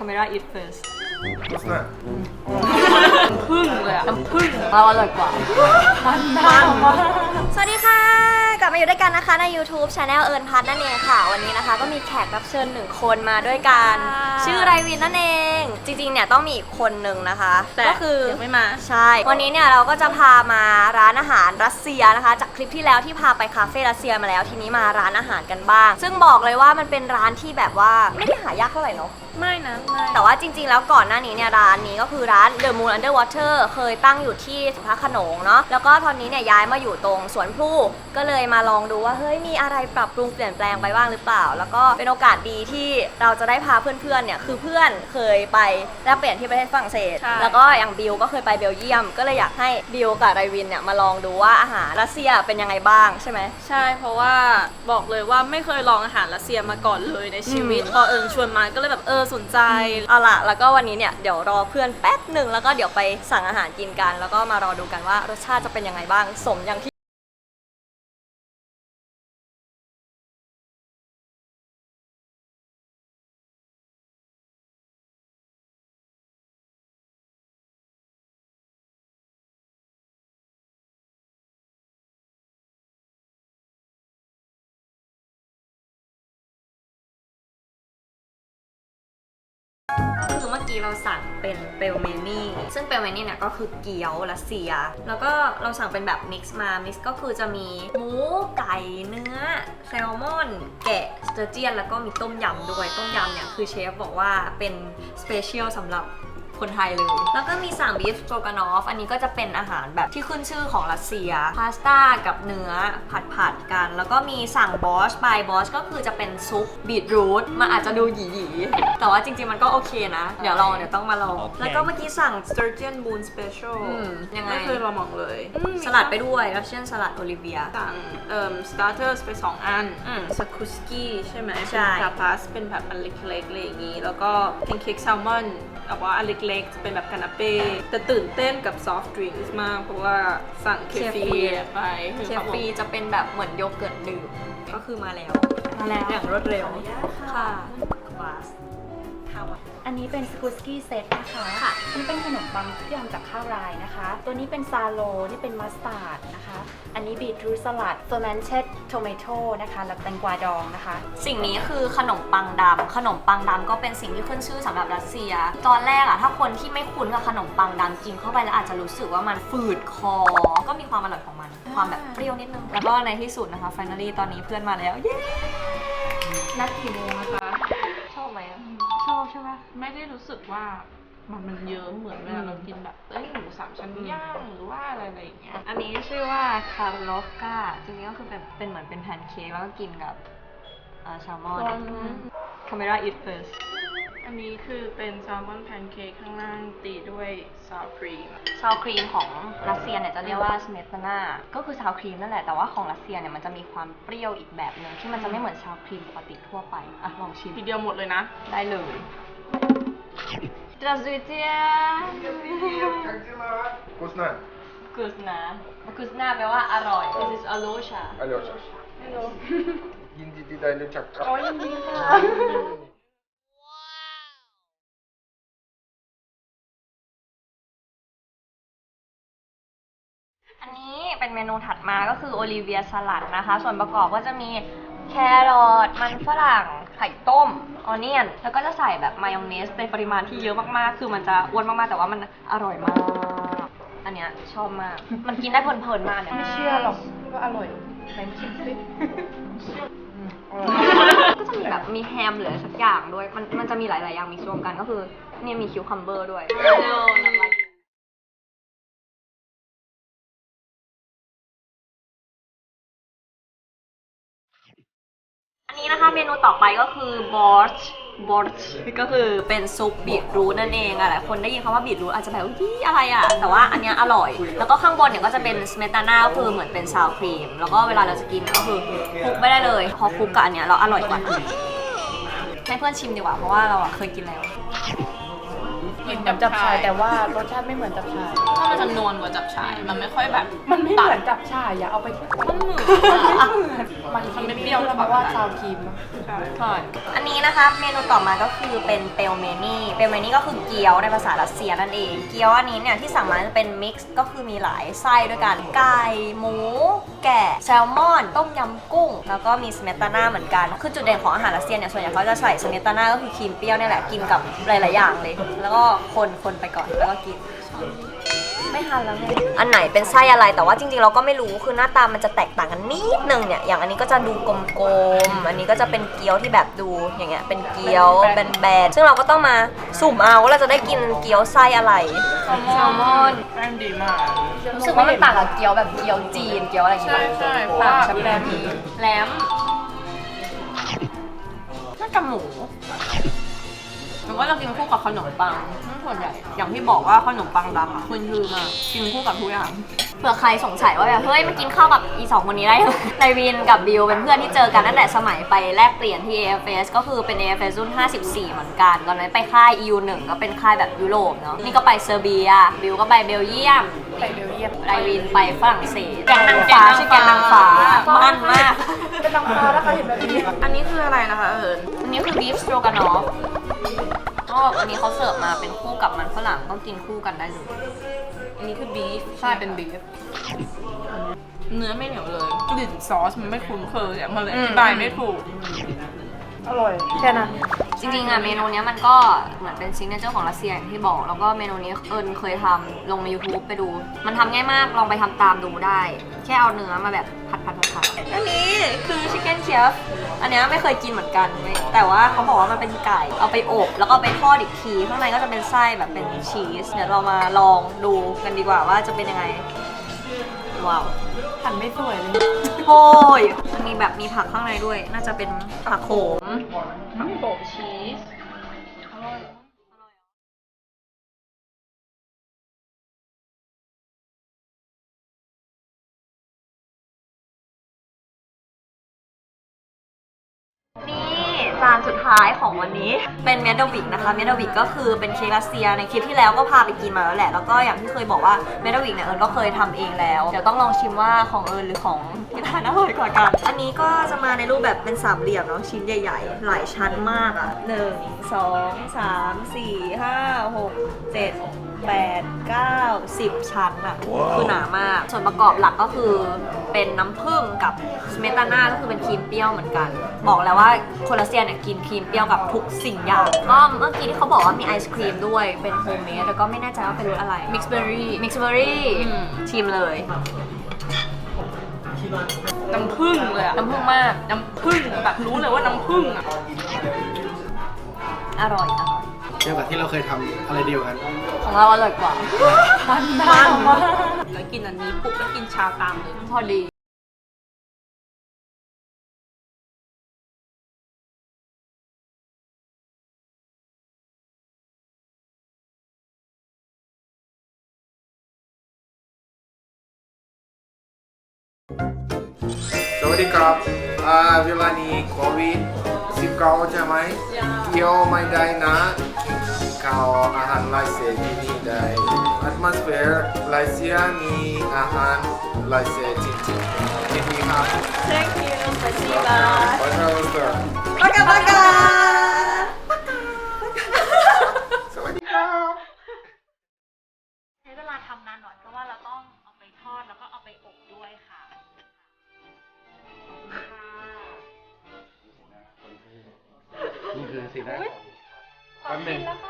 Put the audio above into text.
camera eat first ลักษณะพึ่งเลยอะพึ่งเราอร่อยกว่ามันมากสวัสดีค่ะ กลับมาอยู่ด้วยกันนะคะใน YouTube Channel เอิญพัทนั่นเองค่ะ วันนี้นะคะก็มีแขกรับเชิญหนึ่งคนมาด้วยกันชื่อไรวินนั่นเอง จริงๆเนี่ยต้องมีอีกคนหนึ่งนะคะแต่ก็คือ ยังไม่มา ใช่ วันนี้เนี่ยเราก็จะพามาร้านอาหารรัสเซียนะคะ จากคลิปที่แล้วที่พาไปคาเฟ่รัสเซียมาแล้ว ทีนี้มาร้านอาหารกันบ้าง ซึ่งบอกเลยว่ามันเป็นร้านที่แบบว่าไม่ได้หายากเท่าไหร่เนาะ ไม่นะไม่แต่ว่าจริง ๆ แล้วก่อนหน้านี้เนี่ยร้านนี้ก็คือร้าน The Moon Underwater เคยตั้งอยู่ที่พระโขนงเนาะ แล้วก็ตอนนี้เนี่ยย้ายมาอยู่ตรงสวนพลูก็เลยมาลองดูว่าเฮ้ยมีอะไรปรับปรุงเปลี่ยนแปลงไปบ้างหรือเปล่า แล้วก็เป็นโอกาสดีที่เราจะได้พาเพื่อนๆเนี่ยคือเพื่อนเคยไปแลกเปลี่ยนที่ประเทศฝรั่งเศส ใช่ แล้วก็อย่างบิวก็เคยไปเบลเยียม ก็เลยอยากให้บิวกับไรวินเนี่ยมาลองดูว่าอาหารรัสเซียเป็นยังไงบ้างใช่ไหม ใช่เพราะว่าบอกเลยว่าไม่เคยลองอาหารรัสเซียมาก่อนเลยในชีวิต อืม พอเอิงชวนมาก็เลยแบบเออสนใจ เอาล่ะแล้วก็วันนี้เนี่ยเดี๋ยวรอเพื่อนแป๊บหนึ่งแล้วก็เดี๋ยวไปสั่งอาหารกินกัน แล้วก็มารอดูกันว่ารสชาติจะเป็นยังไงบ้าง สมอย่างที่ เมื่อกี้เราสั่งเป็นเปลเมนี่ซึ่งเปลเมนี่เนี่ยก็คือเกี๊ยวรัสเซีย แล้วก็เราสั่งเป็นแบบมิกซ์มา มิกซ์ก็คือจะมีหมูไก่เนื้อแซลมอน แกะสเตอร์เจียน แล้วก็มีต้มยำด้วย ต้มยำเนี่ยคือเชฟบอกว่าเป็นสเปเชียลสำหรับ คนไทยเลย แล้วก็มีสั่งบีฟสโตรกานอฟอันนี้ก็จะเป็นอาหารแบบที่ขึ้นชื่อของรัสเซีย พาสต้ากับเนื้อผัดผัดๆกัน แล้วก็มีสั่งบอชบายบอชก็คือจะเป็นซุปบีทรูทมันอาจจะดูหยีๆแต่ว่าจริงๆมันก็โอเคนะ เดี๋ยวลองเดี๋ยวต้องมาลองโอเคแล้วก็เมื่อกี้สั่ง Sturgeon Moon Special อืมยังไงไม่เคยลองมองเลย สลัดไปด้วยรัสเซียนสลัดโอลิเวียสั่งเอ่อ starters ไป 2 อันอืมสคุสกี้ใช่ไหมใช่เป็นทาพาสเป็นแบบอันเล็กๆอะไรอย่างนี้ แล้วก็เป็นเค้กแซลมอนแต่ว่าอันเล็กๆ จะเป็นแบบคานาเป้แต่ตื่นเต้นกับซอฟต์ดริงก์มาก เพราะว่าสั่งเคฟีไปคือเคขาบอกฟีจะเป็นแบบเหมือนโยเกิร์ตดื่มก็คือมาแล้วมาแล้วอย่างรวดเร็วค่ะวาสข้าว อันนี้เป็นสกุสกี้เซตนะคะค่ะนี่เป็นขนมปังที่ทำจากข้าวรายนะคะ ตัวนี้เป็นซาโล นี่เป็นมัสตาร์ดนะคะ อันนี้บีทรูทสลัด fermented tomato นะคะ แล้วแตงกวาดองนะคะ สิ่งนี้คือขนมปังดำขนมปังดำก็เป็นสิ่งที่ขึ้นชื่อสำหรับรัสเซีย ตอนแรกอะถ้าคนที่ไม่คุ้นกับขนมปังดำกินเข้าไปแล้วอาจจะรู้สึกว่ามันฝืดคอ ก็มีความอร่อยของมัน ความแบบเปรี้ยวนิดนึง แล้วก็ในที่สุดนะคะ finally ตอนนี้เพื่อนมาแล้ว เย้ นัดกี่โมงนะคะ ใช่ไหมไม่ได้รู้สึกว่ามันมันเยิ้มเหมือนเวลาเรากินแบบเอ้ยหมูสามชั้นย่างหรือว่าอะไรอะไรอย่างเงี้ยอันนี้ชื่อว่าคาร์โลฟกาจริงๆก็คือเป็นเป็นเหมือนเป็นแพนเค้กแล้วก็กินกับแซลมอน camera eat first อันนี้คือเป็นแซลมอนแพนเค้กข้างล่างตีด้วยซาวครีม ซาวครีมของรัสเซียเนี่ยจะเรียกว่าสเมตนาก็คือซาวครีมนั่นแหละ แต่ว่าของรัสเซียเนี่ยมันจะมีความเปรี้ยวอีกแบบหนึ่งที่มันจะไม่เหมือนซาวครีมปกติทั่วไป อ่ะ ลองชิม ทีเดียวหมดเลยนะ ได้เลย Здравствуйте Как дела? Вкусно? กุสนากุสนาแปลว่าอร่อย This is Alosha Алёша. Hindi di dahil чак. Oh, hindi เป็นเมนูถัดมาก็คือโอลิเวียสลัดนะคะ ส่วนประกอบก็จะมีแครอทมันฝรั่งไข่ต้มออเนียน แล้วก็จะใส่แบบมายองเนสเป็นปริมาณที่เยอะมากๆ คือมันจะอ้วนมากๆ แต่ว่ามันอร่อยมาก อันเนี้ยชอบมาก มันกินได้เพลินๆมากเนี่ยไม่เชื่อหรอกว่าอร่อยไหนชิมสิก็จะมีแบบมีแฮมหรืออะไรสักอย่างด้วย มันมันจะมีหลายๆอย่างมีรวมกันก็คือเนี่ยมีคิวคัมเบอร์ด้วยอันนี้ นะคะ เมนูต่อไปก็คือบอร์ชบอร์ชก็คือเป็นซุปบีทรูทนั่นเองอะหลายคนได้ยินคำว่าบีทรูทอาจจะแบบอุ๊ยอะไรอะแต่ว่าอันเนี้ยอร่อย แล้วก็ข้างบนเนี่ยก็จะเป็นสเมตาน่าก็คือเหมือนเป็นซาวครีม แล้วก็เวลาเราจะกินก็คือคลุกไม่ได้เลย พอคลุกกับอันเนี้ยเราอร่อยกว่าให้เพื่อนชิมดีกว่าเพราะว่าเราอะเคยกินแล้ว กลิ่นเหมือนจับฉ่ายแต่ว่ารสชาติไม่เหมือนจับฉ่าย ถ้ามันจะนวลกว่าจับฉ่ายมันไม่ค่อยแบบ มันไม่เหมือนจับฉ่ายอย่าเอาไปมันเหมือนมันมันไม่เปรี้ยวเพราะว่าซาวครีมใช่อันนี้นะคะเมนูต่อมาก็คือเป็นเปลเมนี่เปลเมนี่ก็คือเกี๊ยวในภาษารัสเซียนั่นเองเกี๊ยวอันนี้เนี่ยที่สั่งมาจะเป็นมิกซ์ก็คือมีหลายไส้ด้วยกันไก่หมู แกะแซลมอน ต้มยำกุ้ง แล้วก็มีสเมตาน่าเหมือนกันคือจุดเด่นของอาหารรัสเซียเนี่ยส่วนใหญ่เขาจะใส่สเมตาน่าก็คือครีมเปรี้ยวเนี่ยแหละกินกับหลายๆอย่างเลย แล้วก็คนคนไปก่อนแล้วก็กิน ไม่ทันแล้วไงอันไหนเป็นไส้อะไรแต่ว่าจริงๆ เราก็ไม่รู้คือหน้าตามันจะแตกต่างกันนิดนึงเนี่ยอย่างอันนี้ก็จะดูกลมๆอันนี้ก็จะเป็นเกี๊ยวที่แบบดูอย่างเงี้ยเป็นเกี๊ยวเป็นแบนๆซึ่งเราก็ต้องมาสุ่มเอาว่าเราจะได้กินเกี๊ยวไส้อะไร แซลมอนแป้งดีมาก รู้สึกว่ามันต่างกับเกี๊ยวแบบเกี๊ยวจีนเกี๊ยวอะไรอย่างใช่เงี้ยใช่เพราะว่าช็อกโกแลตแหลมน่าจะหมู มันก็จะกินคู่กับขนมปังส่วนใหญ่ อย่างที่บอกว่าขนมปังดำอะคุณคือมากกินคู่กับทุกอย่างเผื่อใครสงสัยว่าแบบเฮ้ยมันกินข้าวกับอีสองคนนี้ได้ไลวินกับบิวเป็นเพื่อนที่เจอกันตั้งแต่สมัยไปแลกเปลี่ยนที่ AFS ก็คือเป็น AFS รุ่น 54 เหมือนกัน ตอนนั้นไปค่าย EU1 ก็เป็นค่ายแบบยุโรปเนาะ นี่ก็ไปเซอร์เบีย บิวก็ไปเบลเยียมไปเบลเยียมไลวินไปฝรั่งเศสแกงนางฟ้าชื่อแกงนางฟ้า มันมาก เป็นน้ำฟ้าแล้วเขาเห็นแบบนี้ อันนี้คืออะไรนะคะเอิญอันนี้คือบีฟสโตรกานอฟ ก็อันนี้เขาเสิร์ฟมาเป็นคู่กับมันฝรั่งก็กินคู่กันได้เลยอันนี้คือบีฟใช่เป็นบีฟเนื้อไม่เหนียวเลยกลิ่นซอสมันไม่คุ้นเคยอะมันเลยอธิบายไม่ถูก อร่อยแค่นั้น จริงๆอะเมนูเนี้ยมันก็เหมือนเป็นซิงเกิลเจอร์ของรัสเซียอย่างที่บอก แล้วก็เมนูนี้เอิญเคยทำลงใน YouTube ไปดู มันทำง่ายมากลองไปทำตามดูได้ แค่เอาเนื้อมาแบบผัดผัดผัดผัดอันนี้คือชิคเก้นเชฟอันเนี้ยไม่เคยกินเหมือนกันเว้ยแต่ว่าเขาบอกว่ามันเป็นไก่ เอาไปอบ แล้วก็เอาไปทอดอีกที ข้างในก็จะเป็นไส้แบบเป็นชีส เดี๋ยวเรามาลองดูกันดีกว่าว่าจะเป็นยังไง ว้าวหันไม่สวยเลย โอ้ยมันมีแบบมีผักข้างในด้วย น่าจะเป็นผักโขมผักโขมชีสนี่ จานสุดท้ายของวันนี้เป็นเมดวิกนะคะเมดวิกก็คือเป็นเค้กรัสเซียในคลิปที่แล้วก็พาไปกินมาแล้วแหละ แล้วก็อย่างที่เคยบอกว่าเมดวิกเนี่ยเอิญก็เคยทำเองแล้ว เดี๋ยวต้องลองชิมว่าของเอิญหรือของพี่ทานอร่อยกว่ากัน อันนี้ก็จะมาในรูปแบบเป็นสามเหลี่ยมเนาะชิ้นใหญ่ ๆ หลายชั้นมากอะหนึ่งสองสามสี่ห้าหกเจ็ด แปดเก้าสิบชั้นอะคือหนามาก ส่วนประกอบหลักก็คือเป็นน้ำผึ้งกับสเมตาน่าก็คือเป็นครีมเปรี้ยวเหมือนกัน บอกแล้วว่าคนรัสเซียเนี่ยกินครีมเปรี้ยวกับทุกสิ่งอย่างก็เมื่อกี้ที่เขาบอกว่ามีไอศครีมด้วยเป็นโฮมเมดแต่ก็ไม่แน่ใจว่าเป็นรสอะไรมิกซ์เบอร์รี่มิกซ์เบอรี่อืมชิมเลยน้ำผึ้งเลยอะน้ำผึ้งมากน้ำผึ้งแบบรู้เลยว่าน้ำผึ้งอะอร่อยอร่อย เทียบกับที่เราเคยทำอะไรเดียวกัน ของเราอร่อยกว่า มันมันแล้วกินอันนี้ปุ๊บแล้วกินชาตามเลยพอดีสวัสดีครับอ่าเวลานี้โควิด19ใช่ไหมเที่ยวไม่ได้นะ ข้าวอาหารมาลเซียที่นี่ได้ atmosphere มาเลเซียมีอาหารมาเลเซียจริงที่นี่ครับ Thank you ขอบคุณมากขอบคุณมากปากกาปากกาสวัสดีครับใช้เวลาทำนานหน่อยเพราะว่าเราต้องเอาไปทอดแล้วก็เอาไปอบด้วยค่ะนี่คือสินะ แป๊บหนึ่ง แล้วค่ะ